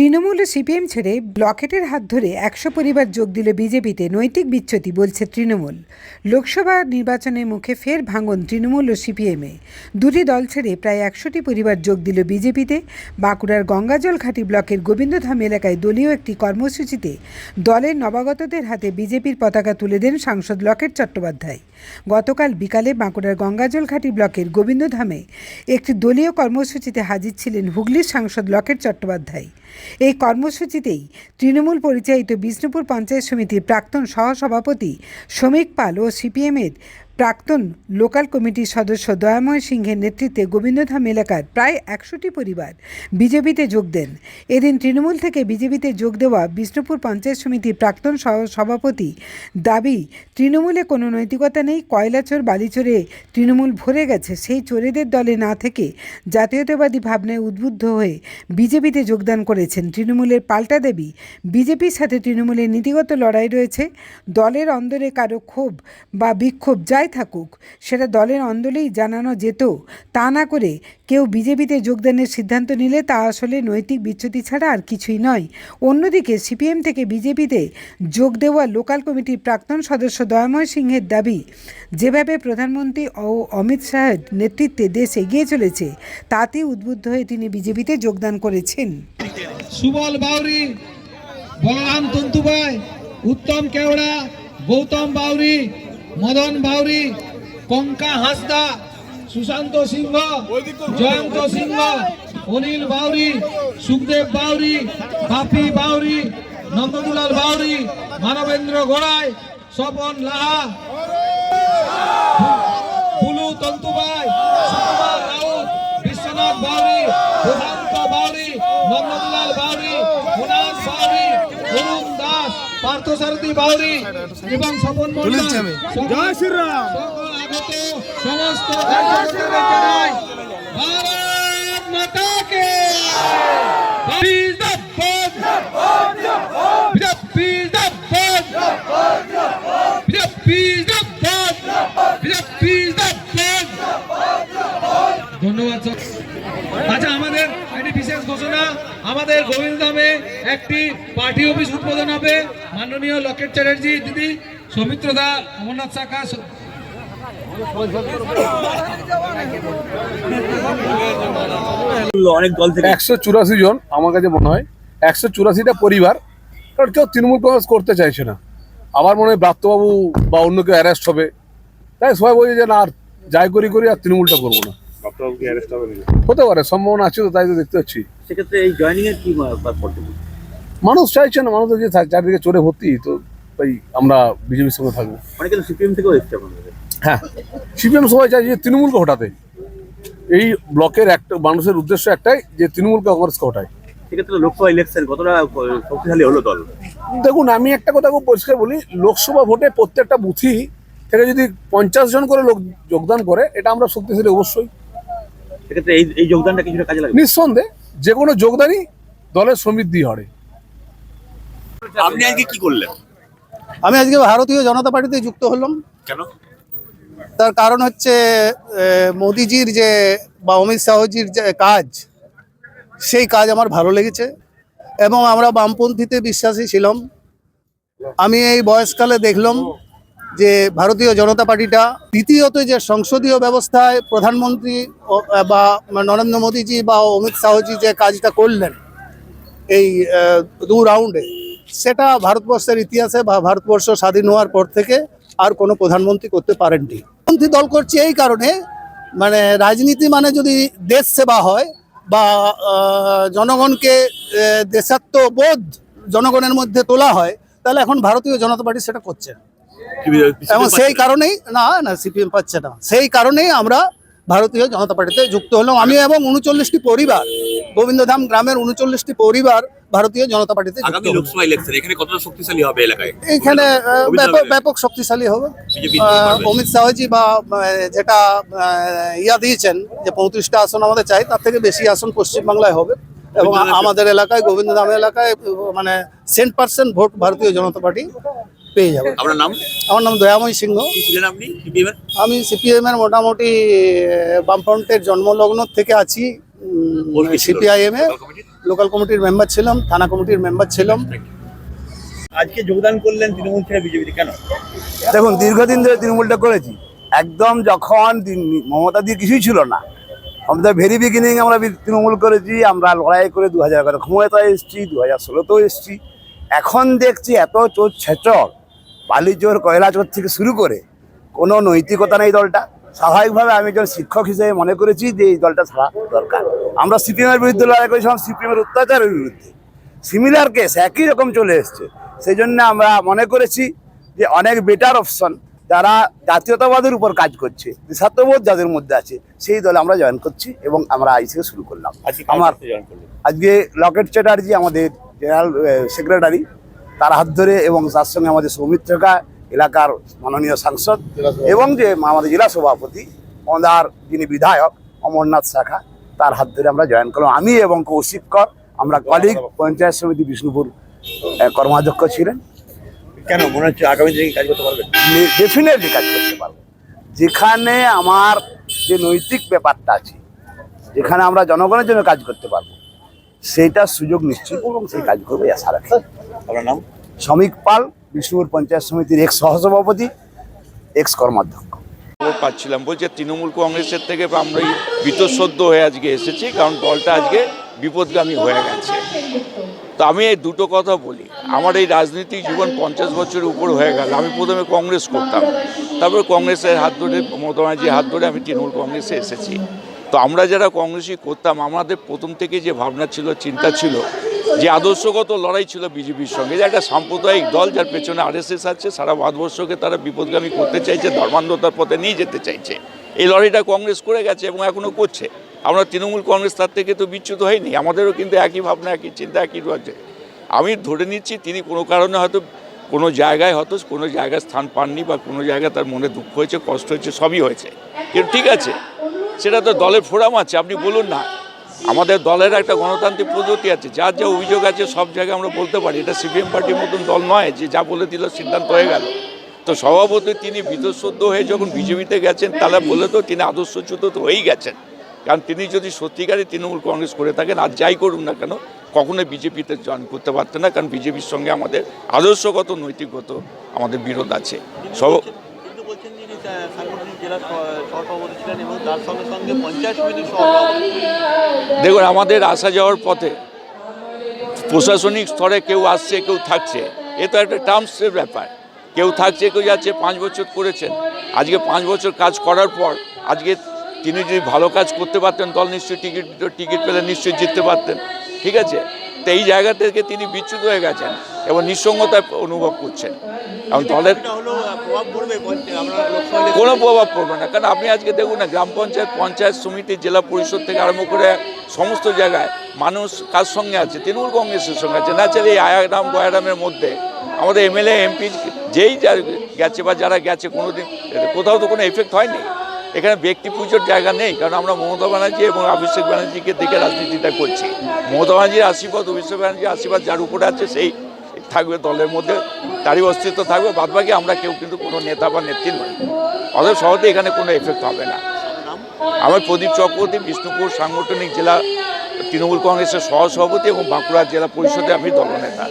তৃণমূল ও CPM ছেড়ে ব্লকেটের হাত ধরে একশো পরিবার যোগ দিল বিজেপিতে, নৈতিক বিচ্যুতি, বলছে তৃণমূল। লোকসভা নির্বাচনের মুখে ফের ভাঙন তৃণমূল ও সিপিএমে দুটি দল ছেড়ে প্রায় একশোটি পরিবার যোগ দিল বিজেপিতে। বাঁকুড়ার গঙ্গাজল ঘাটি ব্লকের গোবিন্দধাম এলাকায় দলীয় একটি কর্মসূচিতে দলের নবাগতদের হাতে বিজেপির পতাকা তুলে দেন সাংসদ লকেট চট্টোপাধ্যায়। গতকাল বিকালে বাঁকুড়ার গঙ্গাজল ঘাটি ব্লকের গোবিন্দধামে একটি দলীয় কর্মসূচিতে হাজির ছিলেন হুগলির সাংসদ লকেট চট্টোপাধ্যায়। এই কর্মসূচিতেই তৃণমূল পরিচালিত বিষ্ণুপুর পঞ্চায়েত সমিতির প্রাক্তন সহসভাপতি শ্রমিক পাল ও সিপিএমের প্রাক্তন লোকাল কমিটির সদস্য দয়াময় সিংহের নেতৃত্বে গোবিন্দধাম এলাকার প্রায় একশোটি পরিবার বিজেপিতে যোগ দেন। এদিন তৃণমূল থেকে বিজেপিতে যোগ দেওয়া বিষ্ণুপুর পঞ্চায়েত সমিতির প্রাক্তন সভাপতি দাবি, তৃণমূলে কোনো নৈতিকতা নেই, কয়লাচোর বালিচোরে তৃণমূল ভরে গেছে, সেই চোরেদের দলে না থেকে জাতীয়তাবাদী ভাবনায় উদ্বুদ্ধ হয়ে বিজেপিতে যোগদান করেছেন। তৃণমূলের পাল্টা দেবী, বিজেপির সাথে তৃণমূলের নীতিগত লড়াই রয়েছে, দলের অন্দরে কারও ক্ষোভ বা বিক্ষোভ যাই থাকুক, সেটা দলের অন্দলেই জানানো যেত। তা না করে কেউ বিজেপিতে যোগদানের সিদ্ধান্ত নিলে তা আসলে নৈতিক বিচ্যুতি ছাড়া আর কিছুই নয়। অন্যদিকে সিপিএম থেকে বিজেপিতে যোগ দেওয়া লোকাল কমিটির প্রাক্তন সদস্য দয়াময় সিংহের দাবি, যেভাবে প্রধানমন্ত্রী ও অমিত শাহের নেতৃত্বে দেশ এগিয়ে চলেছে তাতে উদ্বুদ্ধ হয়ে তিনি বিজেপিতে যোগদান করেছেন। সুবল বাউরি, বলরাম তন্তুবাই, উত্তম কেওড়া, গৌতম বাউরি মদন বাউরি, কঙ্কা হাসদা, সুশান্ত সিংহ, জয়ন্ত সিংহ, অনিল বাউরি, সুখদেব বাউরি, বাপি বাউরি নন্দদুলাল বাউরি, মানবেন্দ্র গোড়াই, স্বপন লাহা ফুলু তন্তুবাই বাউরি এবং স্বপন মন্ডল জয় শ্রীরাম। আগত সমস্ত ভারত মাতা কে ধন্যবাদ। আচ্ছা আমাদের একটি বিশেষ ঘোষণা। আমাদের গোবিন্দধামে একটি পার্টি অফিস উদ্বোধন হবে। মাননীয় লকেট চ্যাটার্জি দিদি সৌমিত্র দা অমরনাথ শাখা অনেক দল থেকে একশো চুরাশি জন আমার কাছে মনে হয় একশো চুরাশিটা পরিবার কারণ কেউ তৃণমূল কংগ্রেস করতে চাইছে না। আমার মনে হয় ব্রাত্যবাবু বা অন্য কেউ অ্যারেস্ট হবে। তাই সবাই বলছে যে না আর যাই করি করি আর তৃণমূলটা করব না। হতে পারে সম্ভাবনা আছে তো তাই তো দেখতে পাচ্ছি। সেক্ষেত্রে এই জয়েনিং এর কি মানুষ চাইছে না মানুষ তো যে চারিদিকে চড়ে ভর্তি তো তাই আমরা বিজেপির সঙ্গে থাকব। অনেকে তো সিপিএম থেকেও এসছে হ্যাঁ সিপিএম সবাই চাইছে যে তৃণমূলকে হটাতে। এই ব্লকের একটা মানুষের উদ্দেশ্য একটাই যে তৃণমূলকে কংগ্রেসকে হটায়। সেক্ষেত্রে লোকসভা ইলেকশন কতটা শক্তিশালী হলো দল? দেখুন আমি একটা কথা খুব পরিষ্কার বলি লোকসভা ভোটে প্রত্যেকটা বুথই থেকে যদি পঞ্চাশ জন করে লোক যোগদান করে এটা আমরা শক্তিশালী অবশ্যই। সেক্ষেত্রে এই এই যোগদানটা কিছুটা কাজে লাগবে? নিঃসন্দেহে যে কোনো যোগদানই দলের সমৃদ্ধি হরে। আপনি আজকে কি করলেন? আমি আজকে ভারতীয় জনতা পার্টিতে যুক্ত হলাম। কেন? তার কারণ হচ্ছে মোদিজির যে বা অমিত শাহজির যে কাজ সেই কাজ আমার ভালো লেগেছে এবং আমরা বামপন্থীতে বিশ্বাসী ছিলাম। আমি এই বয়সকালে দেখলাম যে ভারতীয় জনতা পার্টিটা দ্বিতীয়ত যে সংসদীয় ব্যবস্থায় প্রধানমন্ত্রী বা নরেন্দ্র মোদীজি বা অমিত শাহজি যে কাজটা করলেন এই দু রাউন্ডে সেটা ভারতবর্ষের ইতিহাসে বা ভারতবর্ষ স্বাধীন হওয়ার পর থেকে আর কোনো প্রধানমন্ত্রী করতে পারেননি। পন্থী দল করছে এই কারণে মানে রাজনীতি মানে যদি দেশ সেবা হয় বা জনগণকে দেশাত্মবোধ জনগণের মধ্যে তোলা হয় তাহলে এখন ভারতীয় জনতা পার্টি সেটা করছে এবং সেই কারণেই না না সিপিএম পাচ্ছে না। সেই কারণেই আমরা ভারতীয় জনতা পার্টিতে যুক্ত হলাম। আমি এবং উনচল্লিশটি পরিবার গোবিন্দধাম গ্রামের উনচল্লিশটি পরিবার ভারতীয় জনতা পার্টিতে আগামী লোকসভা ইলেকশন এখানে কতটা শক্তিশালী হবে এলাকায়? এখানে ব্যাপক ব্যাপক শক্তিশালী হবে। অমিত শাহজি বা যেটা ইয়া দিয়েছেন যে পঁয়ত্রিশটা আসন আমাদের চাই তার থেকে বেশি আসন পশ্চিমবাংলায় হবে। এবং আমাদের এলাকায় গোবিন্দ গোবিন্দধাম এলাকায় মানে সেন্ট পার্সেন্ট ভোট ভারতীয় জনতা পার্টি পেয়ে যাবে। আপনার নাম? আমার নাম দয়াময় সিংহ। আমি সিপিএম এর মোটামুটি বামফ্রন্টের জন্মলগ্ন থেকে আছি সিপিআইএম এ। লোকাল কমিটির? মেম্বার ছিলাম থানা কমিটির মেম্বার ছিলাম। আজকে যোগদান করলেন তৃণমূল ছেড়ে বিজেপিতে কেন? দেখুন দীর্ঘদিন ধরে তৃণমূলটা করেছি। একদম যখন দিন- মমতা দিয়ে কিছুই ছিল না। আমাদের ভেরি বিগিনিং আমরা তৃণমূল করেছি আমরা লড়াই করে দু হাজার এগারো ক্ষমতায় এসেছি দু হাজার ষোলোতেও এসেছি। এখন দেখছি এত চোর ছেচর বালি চোর কয়লা চোর থেকে শুরু করে কোনো নৈতিকতা নেই দলটা। স্বাভাবিকভাবে আমি একজন শিক্ষক হিসেবে মনে করেছি যে এই দলটা ছাড়া দরকার। আমরা সিপিএমের বিরুদ্ধে লড়াই করেছিলাম সিপিএমের অত্যাচারের বিরুদ্ধে। সিমিলার কেস একই রকম চলে এসছে। সেই জন্য আমরা মনে করেছি যে অনেক বেটার অপশন যারা জাতীয়তাবাদের উপর কাজ করছে দেশাত্মবোধ যাদের মধ্যে আছে সেই দলে আমরা জয়েন করছি এবং আমরা আইসিকে শুরু করলাম। আজকে আমার আজকে লকেট চ্যাটার্জি আমাদের জেনারেল সেক্রেটারি তার হাত ধরে এবং তার সঙ্গে আমাদের সৌমিত্রকা এলাকার মাননীয় সাংসদ এবং যে আমাদের জেলা সভাপতি ওনার যিনি বিধায়ক অমরনাথ শাখা তার হাত ধরে আমরা জয়েন করলাম। আমি এবং কৌশিক কর আমরা কলিগ পঞ্চায়েত সমিতি বিষ্ণুপুর কর্মাধ্যক্ষ ছিলেন। কেন? মনে হচ্ছে আগামী দিনে কাজ করতে পারবেন? ডেফিনেটলি কাজ করতে পারব। যেখানে আমার যে নৈতিক ব্যাপারটা আছে যেখানে আমরা জনগণের জন্য কাজ করতে পারব সেইটার সুযোগ নিশ্চিত এবং সেই কাজ করব আশা রাখি। আপনার নাম? শ্রমিক পাল বিষ্ণুপুর পঞ্চায়েত সমিতির এক্স সহসভাপতি এক্স কর্মাধ্যক্ষ। পাচ্ছিলাম, বলছে তৃণমূল কংগ্রেসের থেকে আমরা বীতশ্রদ্ধ হয়ে আজকে এসেছি, কারণ দলটা আজকে বিপদগামী হয়ে গেছে। তো আমি এই দুটো কথা বলি, আমার এই রাজনৈতিক জীবন পঞ্চাশ বছরের উপর হয়ে গেল, আমি প্রথমে কংগ্রেস করতাম, তারপরে কংগ্রেসের হাত ধরে, মমতা ব্যানার্জির হাত ধরে আমি তৃণমূল কংগ্রেসে এসেছি। তো আমরা যারা কংগ্রেসই করতাম, আমাদের প্রথম থেকে যে ভাবনা ছিল, চিন্তা ছিল যে আদর্শগত লড়াই ছিল বিজেপির সঙ্গে, যে একটা সাম্প্রদায়িক দল যার পেছনে আরএসএস আছে, সারা ভারতবর্ষকে তারা বিপদগামী করতে চাইছে, ধর্মান্ধতার পথে নিয়ে যেতে চাইছে। এই লড়াইটা কংগ্রেস করে গেছে এবং এখনও করছে। আমরা তৃণমূল কংগ্রেস তার থেকে তো বিচ্যুত হয়নি, আমাদেরও কিন্তু একই ভাবনা, একই চিন্তা, একই রয়েছে আমি ধরে নিচ্ছি তিনি কোনো কারণে হয়তো কোনো জায়গায় হয়তো কোনো জায়গায় স্থান পাননি বা কোনো জায়গায় তার মনে দুঃখ হয়েছে, কষ্ট হয়েছে, সবই হয়েছে। কিন্তু ঠিক আছে, সেটা তো দলের ফোরাম আছে, আপনি বলুন না। আমাদের দলের একটা গণতান্ত্রিক পদ্ধতি আছে যার যা অভিযোগ আছে সব জায়গায় আমরা বলতে পারি। এটা সিপিএম পার্টির মতন দল নয় যে যা বলে দিল সিদ্ধান্ত হয়ে গেল। তো সভাপতি তিনি বিতঃসদ্য হয়ে যখন বিজেপিতে গেছেন তাহলে বলে তো তিনি আদর্শচ্যুত তো হয়েই গেছেন। কারণ তিনি যদি সত্যিকারই তৃণমূল কংগ্রেস করে থাকেন আর যাই করুন না কেন কখনোই বিজেপিতে জয়েন করতে পারতেন না কারণ বিজেপির সঙ্গে আমাদের আদর্শগত নৈতিকগত আমাদের বিরোধ আছে। সব জেলা স- সহসভাপতি ছিলেন এবং তার সঙ্গে সঙ্গে পঞ্চায়েত সমিতির সহসভাপতি দেখুন, আমাদের আসা যাওয়ার পথে প্রশাসনিক স্তরে কেউ আসছে, কেউ থাকছে। এ তো একটা টার্মসের ব্যাপার। কেউ থাকছে, কেউ যাচ্ছে, পাঁচ বছর করেছেন। আজকে পাঁচ বছর কাজ করার পর, আজকে তিনি যদি ভালো কাজ করতে পারতেন, দল নিশ্চয়ই টিকিট টিকিট পেলে নিশ্চয়ই জিততে পারতেন। ঠিক আছে? তো এই জায়গা থেকে তিনি বিচ্যুত হয়ে গেছেন। এবং নিঃসঙ্গতা অনুভব করছেন। এবং দলের কোনো প্রভাব পড়বে না। কারণ আপনি আজকে দেখুন না, গ্রাম পঞ্চায়েত পঞ্চায়েত সমিতি, জেলা পরিষদ থেকে আরম্ভ করে সমস্ত জায়গায় মানুষ কার সঙ্গে আছে? তৃণমূল কংগ্রেসের সঙ্গে আছে। ন্যাচারালি এই আয়ারাম গয়ারামের মধ্যে আমাদের এমএলএ, এমপি যেই গেছে বা যারা গেছে কোনোদিন, কোথাও তো কোনো এফেক্ট হয়নি। এখানে ব্যক্তি পুজোর জায়গা নেই। কারণ আমরা মমতা ব্যানার্জি এবং অভিষেক ব্যানার্জিকে দেখে রাজনীতিটা করছি। মমতা ব্যানার্জির আশীর্বাদ, অভিষেক ব্যানার্জির আশীর্বাদ যার উপরে আছে সেই থাকবে দলের মধ্যে, তারই অস্তিত্ব থাকবে, বাদবাকি আমরা কেউ কিন্তু কোনো নেতা বা নেত্রী নয়। অতএব সহজে এখানে কোনো এফেক্ট হবে না। আমার প্রদীপ চক্রবর্তী, বিষ্ণুপুর সাংগঠনিক জেলা তৃণমূল কংগ্রেসের সহসভাপতি এবং বাঁকুড়া জেলা পরিষদে আমি দলনেতা।